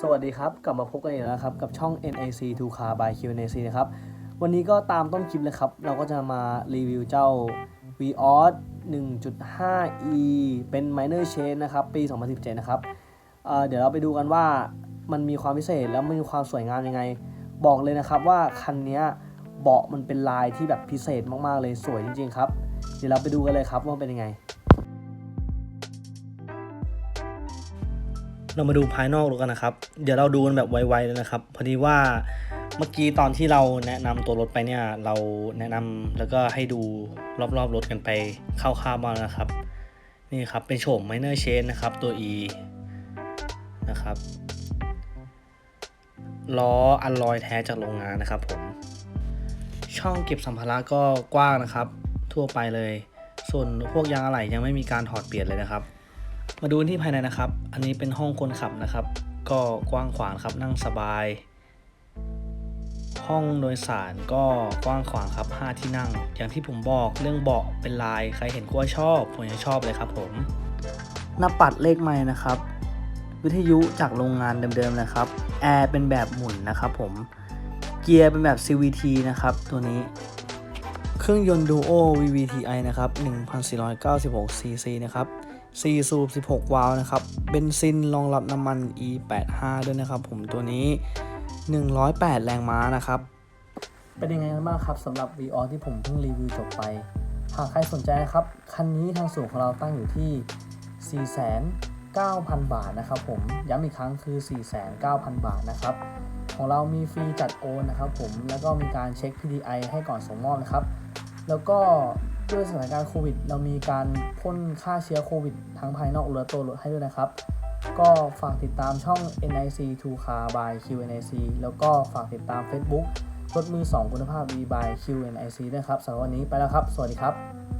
สวัสดีครับ กลับมาพบกันอีกแล้วนะครับ กับช่อง NAC 2 Car by QNAC นะครับ วันนี้ก็ตามต้นคลิปเลยครับ เราก็จะมารีวิวเจ้า Vios 1.5e เป็น minor chain นะครับ ปี 2017 นะครับเเดี๋ยวเราไปดูกันว่ามันมีความพิเศษแล้วมันมีความสวยงามยังไง บอกเลยนะครับว่าคันนี้เบาะมันเป็นลายที่แบบพิเศษมากๆเลยสวยจริงๆครับ เดี๋ยวเราไปดูกันเลยครับว่าเป็นยังไง เรามาดูภายนอกดูกันนะครับ เดี๋ยวเราดูกันแบบไวๆเลยนะครับ พอดีว่าเมื่อกี้ตอนที่เราแนะนำตัวรถไปเนี่ยเราแนะนำแล้วก็ให้ดูรอบๆรถกันไปคร่าวๆบ้านะครับ นี่ครับเป็นโฉม minor change นะครับตัว E นะครับล้ออัลลอยแท้จากโรงงานนะครับผม ช่องเก็บสัมภาระก็กว้างนะครับ ทั่วไปเลย ส่วนพวกยางอะไหล่ยังไม่มีการถอดเปลี่ยนเลยนะครับ มาดูที่ภายในนะครับ อันนี้เป็นห้องคนขับนะครับ ก็กว้างขวางครับนั่งสบาย ห้องโดยสารก็กว้างขวางครับ 5 ที่นั่ง อย่างที่ผมบอกเรื่องเบาะเป็นลายใครเห็นก็ชอบ ผมยังชอบเลยครับผม หน้าปัดเลขไม้นะครับ วิทยุจากโรงงานเดิมๆนะครับ แอร์เป็นแบบหมุนนะครับผม เกียร์เป็นแบบ CVT นะครับ ตัวนี้เครื่องยนต์ Duo VVTi นะครับ 1496 cc นะครับ 4 สูบ 16 วาล์วนะครับเบนซินรองรับน้ำมัน E85 ด้วยนะครับผมตัวนี้ 108 แรงม้านะครับ เป็นยังไงกันบ้างครับสำหรับ v ีอที่ผมเพิ่งรีวิวจบไป หากใครสนใจนะครับ คันนี้ทางสูงของเราตั้งอยู่ที่ 49,000 บาทนะครับผม ย้ำอีกครั้งคือ 4,900บาทนะครับ ของเรามีฟรีจัดโอนนะครับผมแล้วก็มีการเช็ค PDI ให้ก่อนส่งมอบนะครับ แล้วก็ ด้วยสถานการณ์โควิด เรามีการพ่นฆ่าเชื้อโควิด ทั้งภายนอกและตัวรถให้ด้วยนะครับ ก็ฝากติดตามช่อง NIC 2 Car by QNIC แล้วก็ฝากติดตาม Facebook รถมือ 2 คุณภาพ V by QNIC ด้วยครับสำหรับวันนี้ไปแล้วครับ สวัสดีครับ